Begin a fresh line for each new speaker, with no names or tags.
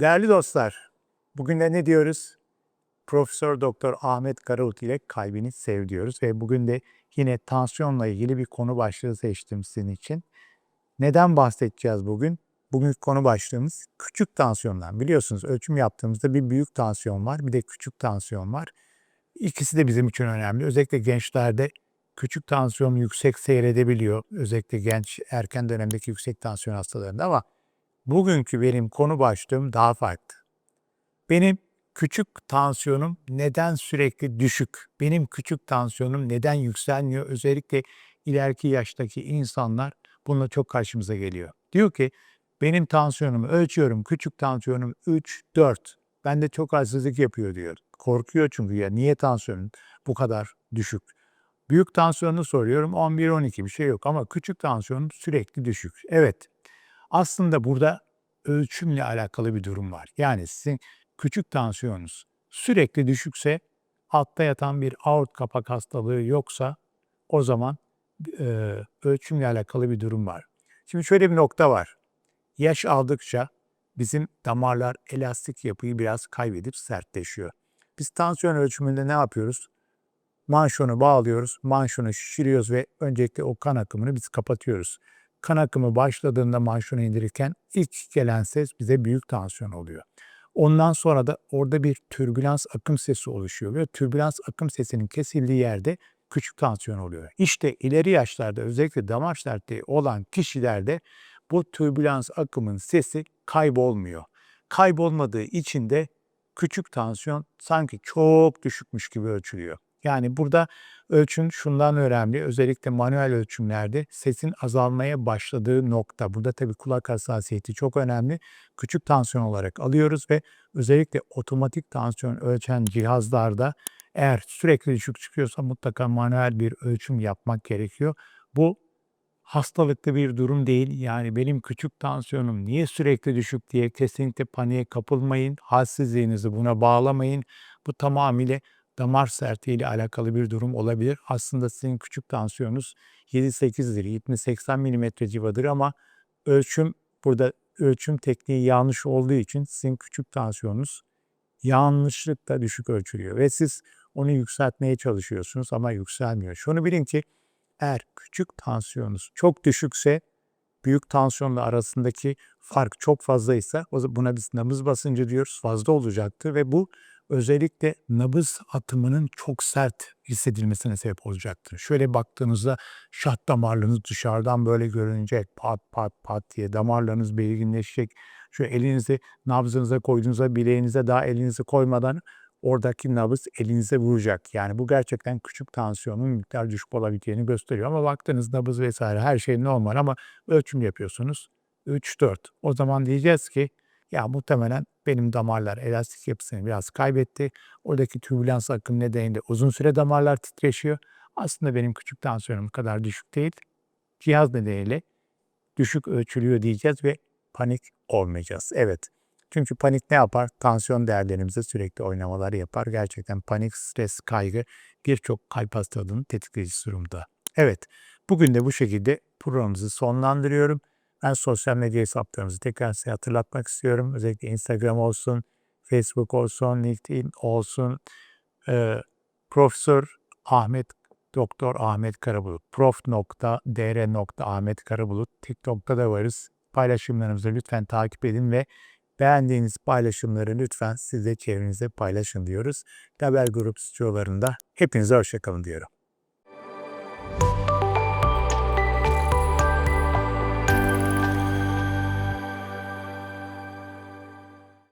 Değerli dostlar, bugün de ne diyoruz? Profesör Doktor Ahmet Karaut ile kalbini sev diyoruz ve bugün de yine tansiyonla ilgili bir konu başlığı seçtim sizin için. Neden bahsedeceğiz bugün? Bugünkü konu başlığımız küçük tansiyondan. Biliyorsunuz ölçüm yaptığımızda bir büyük tansiyon var, bir de küçük tansiyon var. İkisi de bizim için önemli. Özellikle gençlerde küçük tansiyon yüksek seyredebiliyor. Özellikle genç erken dönemdeki yüksek tansiyon hastalarında ama bugünkü benim konu başlığım daha farklı. Benim küçük tansiyonum neden sürekli düşük? Benim küçük tansiyonum neden yükselmiyor? Özellikle ileriki yaştaki insanlar bununla çok karşımıza geliyor. Diyor ki benim tansiyonumu ölçüyorum. Küçük tansiyonum 3, 4. Bende çok halsizlik yapıyor diyor. Korkuyor çünkü ya niye tansiyonun bu kadar düşük? Büyük tansiyonunu soruyorum 11-12 bir şey yok ama küçük tansiyonum sürekli düşük. Evet aslında burada ölçümle alakalı bir durum var. Yani sizin küçük tansiyonunuz sürekli düşükse altta yatan bir aort kapak hastalığı yoksa o zaman e, ölçümle alakalı bir durum var. Şimdi şöyle bir nokta var. Yaş aldıkça bizim damarlar elastik yapıyı biraz kaybedip sertleşiyor. Biz tansiyon ölçümünde ne yapıyoruz? Manşonu bağlıyoruz, manşonu şişiriyoruz ve öncelikle o kan akımını biz kapatıyoruz. Kan akımı başladığında manşonu indirirken ilk gelen ses bize büyük tansiyon oluyor. Ondan sonra da orada bir türbülans akım sesi oluşuyor ve türbülans akım sesinin kesildiği yerde küçük tansiyon oluyor. İşte ileri yaşlarda özellikle damar sertliği olan kişilerde bu türbülans akımın sesi kaybolmuyor. Kaybolmadığı için de küçük tansiyon sanki çok düşükmüş gibi ölçülüyor. Yani burada ölçüm şundan önemli. Özellikle manuel ölçümlerde sesin azalmaya başladığı nokta. Burada tabii kulak hassasiyeti çok önemli. Küçük tansiyon olarak alıyoruz ve özellikle otomatik tansiyon ölçen cihazlarda eğer sürekli düşük çıkıyorsa mutlaka manuel bir ölçüm yapmak gerekiyor. Bu hastalıklı bir durum değil. Yani benim küçük tansiyonum niye sürekli düşük diye kesinlikle paniğe kapılmayın. Halsizliğinizi buna bağlamayın. Bu tamamıyla damar sertliği ile alakalı bir durum olabilir. Aslında sizin küçük tansiyonunuz 7-8'dir, 70-80 mm civadır ama ölçüm burada ölçüm tekniği yanlış olduğu için sizin küçük tansiyonunuz yanlışlıkla düşük ölçülüyor ve siz onu yükseltmeye çalışıyorsunuz ama yükselmiyor. Şunu bilin ki eğer küçük tansiyonunuz çok düşükse büyük tansiyonla arasındaki fark çok fazlaysa buna biz nabız basıncı diyoruz fazla olacaktır ve bu özellikle nabız atımının çok sert hissedilmesine sebep olacaktır. Şöyle baktığınızda şah damarlarınız dışarıdan böyle görünecek pat pat pat diye damarlarınız belirginleşecek. Şu elinizi nabzınıza koyduğunuzda bileğinize daha elinizi koymadan oradaki nabız elinize vuracak. Yani bu gerçekten küçük tansiyonun miktar düşük olabileceğini gösteriyor. Ama baktığınız nabız vesaire her şey normal ama ölçüm yapıyorsunuz. 3-4. O zaman diyeceğiz ki ya muhtemelen benim damarlar elastik yapısını biraz kaybetti. Oradaki türbülans akım nedeniyle uzun süre damarlar titreşiyor. Aslında benim küçük tansiyonum kadar düşük değil. Cihaz nedeniyle düşük ölçülüyor diyeceğiz ve panik olmayacağız. Evet. Çünkü panik ne yapar? Tansiyon değerlerimize sürekli oynamalar yapar. Gerçekten panik, stres, kaygı birçok kalp hastalığının tetikleyici durumda. Evet, bugün de bu şekilde programımızı sonlandırıyorum. Ben sosyal medya hesaplarımızı tekrar size hatırlatmak istiyorum. Özellikle Instagram olsun, Facebook olsun, LinkedIn olsun. Ee, Profesör Ahmet Doktor Ahmet Karabulut. prof.dr.ahmet Karabulut. TikTok'ta da varız. Paylaşımlarımızı lütfen takip edin ve beğendiğiniz paylaşımları lütfen siz de çevrenizde paylaşın diyoruz. Haber Grup stüdyolarında hepinize hoşçakalın diyorum.